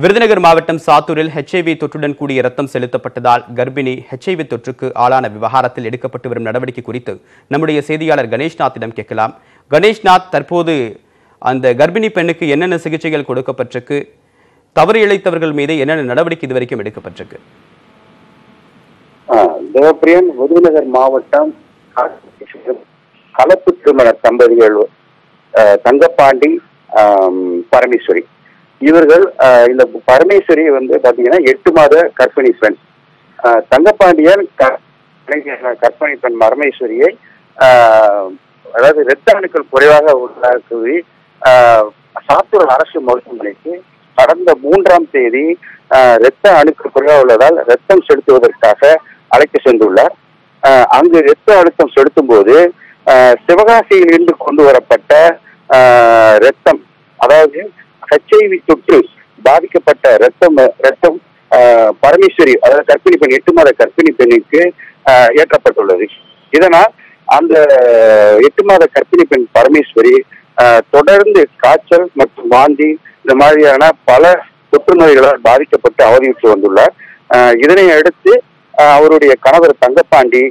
விருதுநகர் மாவட்டம் சாத்தூரில் ஹெச்ஐவி தொற்றுடன் கூடிய ரத்தம் செலுத்தப்பட்டதால் கர்ப்பிணி ஹெச்ஐவி தொற்றுக்கு ஆளான விவகாரத்தில் எடுக்கப்பட்டு வரும் நடவடிக்கை குறித்து நம்முடைய செய்தியாளர் கணேஷ்நாத்திடம் கேட்கலாம். கணேஷ்நாத் தற்போது அந்த கர்ப்பிணி பெண்ணுக்கு என்னென்ன சிகிச்சைகள் கொடுக்கப்பட்டிருக்கு? தவறு இழைத்தவர்கள் மீது என்னென்ன நடவடிக்கை இதுவரைக்கும் எடுக்கப்பட்டிருக்கு? தேவப்பிரியன் விருதுநகர் மாவட்டம் கலப்பு திருமண தம்பதிகள் தங்கப்பாண்டி பரமேஸ்வரி. இவர்கள் இந்த பரமேஸ்வரி வந்து பாத்தீங்கன்னா எட்டு மாத கற்பிணி பெண். தங்கப்பாண்டியன் க- பெண் பரமேஸ்வரியை அதாவது இரத்த அணுக்கள் குறைவாக உள்ளாக்குவி சாத்தூர் அரசு மருத்துவமனைக்கு கடந்த மூன்றாம் தேதி இரத்த அணுக்கள் குறைவாக உள்ளதால் ரத்தம் செலுத்துவதற்காக அழைத்து சென்றுள்ளார். அங்கு இரத்த அழுத்தம் செலுத்தும் போது சிவகாசியில் சிவகாசியிலிருந்து கொண்டு வரப்பட்ட ரத்தம் அதாவது ஹெச்ஐவி தொற்று பாதிக்கப்பட்ட ரத்தம் ரத்தம் பரமேஸ்வரி அதாவது கர்ப்பிணி பெண் எட்டு மாத கர்ப்பிணி பெண்ணுக்கு ஏற்றப்பட்டுள்ளது. இதனால் அந்த எட்டு மாத கர்ப்பிணி பெண் பரமேஸ்வரி தொடர்ந்து காய்ச்சல் மற்றும் வாந்தி இந்த மாதிரியான பல தொற்று நோய்களால் பாதிக்கப்பட்டு அவதியுற்று வந்துள்ளார். இதனை அடுத்து அவருடைய கணவர் தங்கப்பாண்டி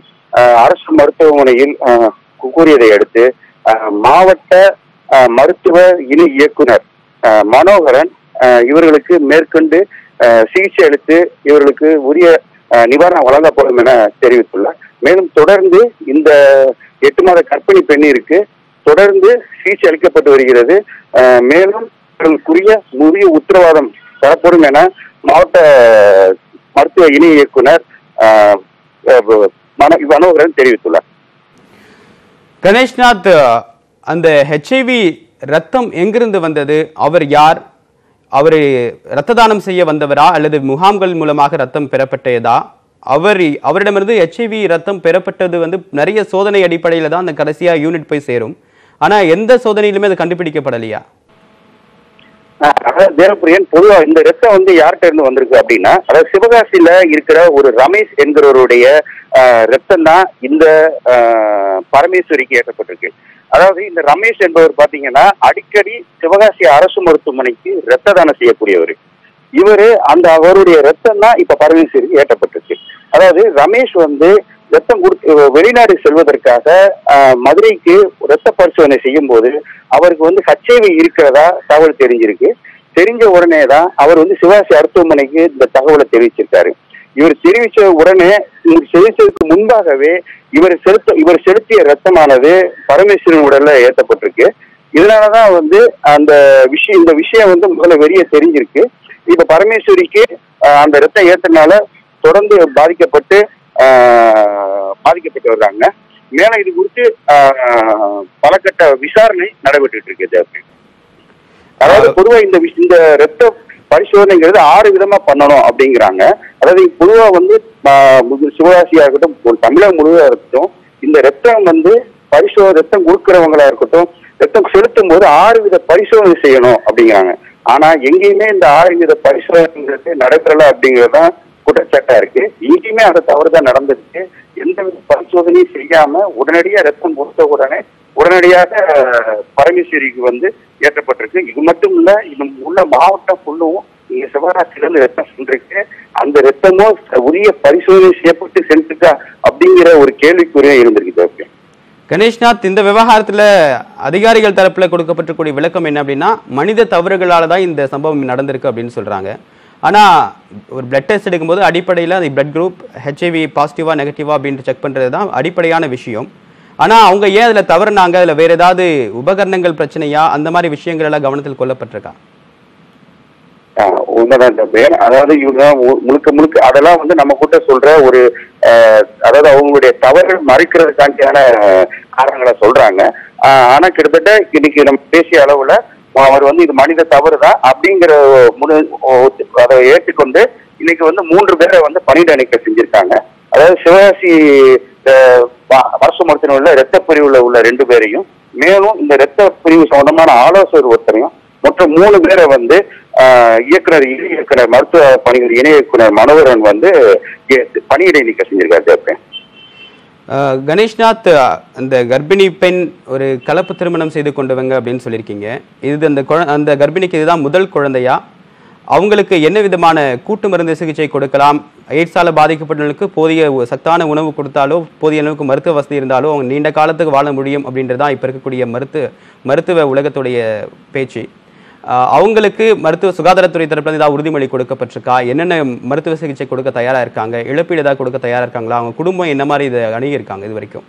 அரசு மருத்துவமனையில் கூறியதை அடுத்து மாவட்ட மருத்துவ இணை இயக்குனர் மனோகரன் இவர்களுக்கு மேற்கொண்டு சிகிச்சை அளித்து இவர்களுக்கு உரிய நிவாரணம் வழங்கப்படும் என தெரிவித்துள்ளார். மேலும் தொடர்ந்து இந்த எட்டு மாத கர்ப்பிணி பெண்ணிற்கு தொடர்ந்து சிகிச்சை அளிக்கப்பட்டு வருகிறது. மேலும் இவர்களுக்குரிய உரிய உத்தரவாதம் தரப்படும் என மாவட்ட மருத்துவ இணை இயக்குனர் ஆஹ், மனோ- மனோகரன் தெரிவித்துள்ளார். கணேஷ்நாத் அந்த ஹெச்ஐவி ரத்தம் எங்கிருந்து வந்தது? அவர் யார்? அவர் இரத்த தானம் செய்ய வந்தவரா? அல்லது முகாம்கள் மூலமாக ரத்தம் பெறப்பட்டதா? அவர் அவரிடமிருந்து ஹெச்ஐவி ரத்தம் பெறப்பட்டது வந்து நிறைய சோதனை அடிப்படையில் தான் அந்த கடைசியா யூனிட் போய் சேரும். ஆனா எந்த சோதனையிலுமே அது கண்டுபிடிக்கப்படலையா? தேவப்பிரியன் பொதுவா இந்த ரத்தம் வந்து யார்கிட்ட இருந்து வந்திருக்கு அப்படின்னா அதாவது சிவகாசியில இருக்கிற ஒரு ரமேஷ் என்கிறவருடைய ரத்தம் தான் இந்த ஆஹ், பரமேஸ்வரிக்கு ஏற்றப்பட்டிருக்கு. அதாவது இந்த ரமேஷ் என்பவர் பாத்தீங்கன்னா அடிக்கடி சிவகாசி அரசு மருத்துவமனைக்கு ரத்த தானம் செய்யக்கூடியவர். இவரு அந்த அவருடைய ரத்தம் தான் இப்ப பரமேஸ்வரிக்கு ஏற்றப்பட்டிருக்கு. அதாவது ரமேஷ் வந்து ரத்தம் கொடுத்து வெளிநாடு செல்வதற்காக மதுரைக்கு ரத்த பரிசோதனை செய்யும் போது அவருக்கு வந்து ஹச்ஐவி இருக்கிறதா தகவல் தெரிஞ்சிருக்கு. தெரிஞ்ச உடனே தான் அவர் வந்து சிவாசி மருத்துவமனைக்கு இந்த தகவலை தெரிவிச்சிருக்காரு. இவர் தெரிவித்த உடனே இவர் செலுத்ததுக்கு முன்பாகவே இவர் செலுத்த இவர் செலுத்திய ரத்தமானது பரமேஸ்வரன் உடல்ல ஏற்றப்பட்டிருக்கு. இதனாலதான் வந்து அந்த விஷயம் இந்த விஷயம் வந்து முதல்ல வெளியே தெரிஞ்சிருக்கு. இப்ப பரமேஸ்வரிக்கு ஆஹ், அந்த ரத்தம் ஏற்றனால தொடர்ந்து பாதிக்கப்பட்டு ஆஹ், பாதிக்கப்பட்டு வர்றாங்க. மேல இது குறித்து ஆஹ், பல கட்ட விசாரணை நடைபெற்றுட்டு இருக்கு. அப்படின்னு அதாவது பொதுவா இந்த விஷ- இந்த ரத்த பரிசோதனைங்கிறது ஆறு விதமா பண்ணணும் அப்படிங்கிறாங்க. அதாவது பொதுவா வந்து சிவராசியா இருக்கட்டும் ஒரு தமிழகம் முழுவதா இருக்கட்டும் இந்த ரத்தம் வந்து பரிசோதனை ரத்தம் கொடுக்கிறவங்களா இருக்கட்டும் ரத்தம் செலுத்தும் போது ஆறு வித பரிசோதனை செய்யணும் அப்படிங்கிறாங்க. ஆனா எங்கேயுமே இந்த ஆறு வித பரிசோதனைங்கிறது நடைபெறல அப்படிங்கிறது தான் குற்றச்சாட்டா இருக்கு. இங்கேயுமே அந்த தவறு தான் நடந்திருக்கு. எந்த வித பரிசோதனையும் செய்யாம உடனடியா ரத்தம் கொடுத்த உடனே உடனடியாக பரமேஸ்வரிக்கு வந்து ஏற்றப்பட்டிருக்கு. இது மட்டும் இல்ல இது உள்ள மாவட்டம் ஃபுல்லும் இங்க சிவராசிலிருந்து ரத்தம் சென்றிருக்கு. அந்த ரத்தமும் உரிய பரிசோதனை செய்யப்பட்டு சென்றிருக்கா அப்படிங்கிற ஒரு கேள்விக்குறியா இருந்திருக்கு ஓகே. கணேஷ்நாத் இந்த விவகாரத்துல அதிகாரிகள் தரப்புல கொடுக்கப்பட்டிருக்கூடிய விளக்கம் என்ன அப்படின்னா மனித தவறுகளால தான் இந்த சம்பவம் நடந்திருக்கு அப்படின்னு சொல்றாங்க. ஆனா ஒரு பிளட் டெஸ்ட் எடுக்கும்போது அடிப்படையில் அந்த பிளட் குரூப் ஹெச்ஐவி பாசிட்டிவா நெகட்டிவா அப்படின்ட்டு செக் பண்ணுறது தான் அடிப்படையான விஷயம். ஆனால் அவங்க ஏன் அதில் தவறுனாங்க? அதில் வேறு ஏதாவது உபகரணங்கள் பிரச்சனையா? அந்த மாதிரி விஷயங்கள் எல்லாம் கவனத்தில் கொல்லப்பட்டிருக்கா உண்மைதான் தம்பி அதாவது இவங்க மு- முழுக்க முழுக்க அதெல்லாம் வந்து நம்ம கூட்ட சொல்ற ஒரு அதாவது அவங்களுடைய தவறுகள் மறைக்கிறதுக்காண்டியான காரணங்களை சொல்றாங்க. ஆனா கிட்டத்தட்ட இன்னைக்கு நம்ம பேசிய அளவுல அவர் வந்து இது மனித தவறு தான் அப்படிங்கிற முழு அதை ஏற்றுக்கொண்டு இன்னைக்கு வந்து மூன்று பேரை வந்து பணியிட நீக்கம் செஞ்சிருக்காங்க. அதாவது சிவகாசி ஆஹ், வ- இரத்த பிரிவுல உள்ள ரெண்டு பேரையும் மேலும் இந்த இரத்த பிரிவு சம்பந்தமான ஆலோசகர் ஒருத்தரையும் மொத்தம் மூணு பேரை வந்து ஆஹ், இயக்குனர் இணை இயக்குனர் மருத்துவ பணிகள் இணை இயக்குனர் மனோகரன் வந்து பணியிடை நீக்கம் செஞ்சிருக்காரு தேவப்பேன் கணேஷ்நாத் அந்த கர்ப்பிணி பெண் ஒரு கலப்பு திருமணம் செய்து கொண்டவங்க அப்படின்னு சொல்லியிருக்கீங்க. இது அந்த குழ அந்த கர்ப்பிணிக்கு இதுதான் முதல் குழந்தையா? அவங்களுக்கு என்ன விதமான கூட்டு மருந்து சிகிச்சை கொடுக்கலாம்? எய்ட்ஸால் பாதிக்கப்பட்டவர்களுக்கு போதிய சத்தான உணவு கொடுத்தாலோ போதிய அளவுக்கு மருத்துவ வசதி இருந்தாலோ அவங்க நீண்ட காலத்துக்கு வாழ முடியும் அப்படின்றதான் இப்போ இருக்கக்கூடிய மருத்துவ மருத்துவ உலகத்துடைய பேச்சு. அவங்களுக்கு மருத்துவ சுகாதாரத்துறை தரப்புல இருந்து ஏதாவது உறுதிமொழி கொடுக்கப்பட்டிருக்கா? என்னென்ன மருத்துவ சிகிச்சை கொடுக்க தயாராக இருக்காங்க? இழப்பீடு ஏதாவது கொடுக்க தயாராக இருக்காங்களா? அவங்க குடும்பம் என்ன மாதிரி இதை அணுகியிருக்காங்க இது வரைக்கும்?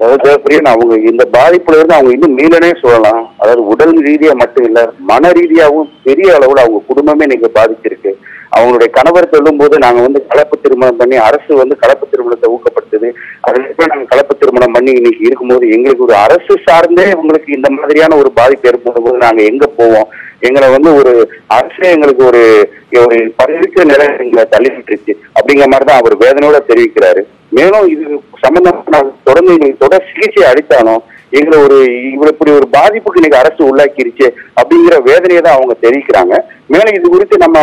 அதாவது அவங்க இந்த பாதிப்புல இருந்து அவங்க இன்னும் மீளனே சொல்லலாம். அதாவது உடல் ரீதியா மட்டும் இல்ல மன ரீதியாவும் பெரிய அளவுல அவங்க குடும்பமே நீங்க பாதிச்சிருக்கு. அவங்களுடைய கணவர் சொல்லும்போது நாங்க வந்து கலப்பு திருமணம் பண்ணி அரசு வந்து கலப்பு திருமணத்தை ஊக்கப்படுத்துது. அதுக்கப்புறம் நாங்க கலப்பு திருமணம் பண்ணி இன்னைக்கு இருக்கும்போது எங்களுக்கு ஒரு அரசு சார்ந்தே உங்களுக்கு இந்த மாதிரியான ஒரு பாதிப்பு ஏற்படும் போது நாங்க எங்க போவோம்? எங்களை வந்து ஒரு அரசே எங்களுக்கு ஒரு ஒரு பதவிக்கு நிலை எங்களை தள்ளி விட்டுருச்சு. அப்படிங்கிற மாதிரி தான் அவர் வேதனையோட தெரிவிக்கிறாரு. மேலும் இது சம்பந்தமான தொடர்ந்து எங்களுக்கு தொடர் சிகிச்சை அளித்தாலும் எங்களை ஒரு இவ்வளவு இப்படி ஒரு பாதிப்புக்கு இன்னைக்கு அரசு உள்ளாக்கிருச்சு அப்படிங்கிற வேதனையை தான் அவங்க தெரிவிக்கிறாங்க. மேலும் இது குறித்து நம்ம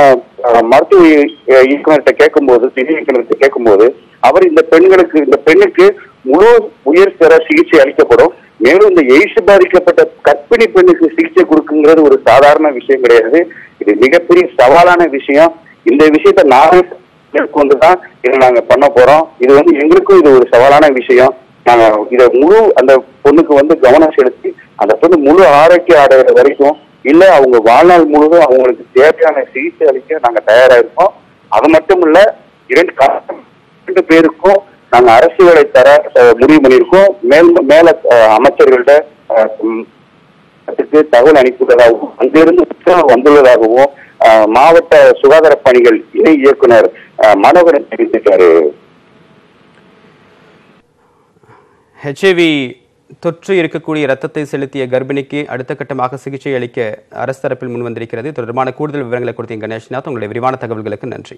மருத்துவ இயக்குநர்கிட்ட இயக்குனர்கிட்ட கேட்கும்போது திணை இயக்குநர்கிட்ட கேட்கும்போது அவர் இந்த பெண்களுக்கு இந்த பெண்ணுக்கு முழு உயர் தர சிகிச்சை அளிக்கப்படும். மேலும் இந்த எய்ட்ஸ் பாதிக்கப்பட்ட கர்ப்பிணி பெண்ணுக்கு சிகிச்சை கொடுக்குங்கிறது ஒரு சாதாரண விஷயம் கிடையாது. இது மிகப்பெரிய சவாலான விஷயம். இந்த விஷயத்த நானே வந்து தான் இதை நாங்க பண்ண போறோம். இது வந்து எங்களுக்கும் இது ஒரு சவாலான விஷயம். நாங்க இதை முழு அந்த பொண்ணுக்கு வந்து கவனம் செலுத்தி அந்த பொண்ணு முழு ஆரோக்கியம் அடைகிற வரைக்கும் இல்ல அவங்க வாழ்நாள் முழுவதும் அவங்களுக்கு தேவையான சிகிச்சை அளிக்க நாங்க தயாரா இருக்கோம். அது மட்டும் இல்ல இரண்டு கா- இரண்டு பேருக்கும் நாங்க அரசு வேலை தர முடிவு பண்ணியிருக்கோம். மேல் மேல அஹ், அமைச்சர்கள்ட்ட தகவல் அனுப்பிவிட்டதாகவும் அங்கிருந்து உத்தரவு வந்துள்ளதாகவும் மாவட்ட சுகாதார பணிகள் இணை இயக்குனர் மனோகரன் தெரிவித்திருக்காரு ஹெச்ஐவி தொற்று இருக்கக்கூடிய ரத்தத்தை செலுத்திய கர்ப்பிணிக்கு அடுத்த கட்டமாக சிகிச்சை அளிக்க அரசு தரப்பில் முன்வந்திருக்கிறது. தொடர்பான கூடுதல் விவரங்களை கொடுத்தீங்க கணேஷ்நாத் உங்களுடைய விரிவான தகவல்களுக்கு நன்றி.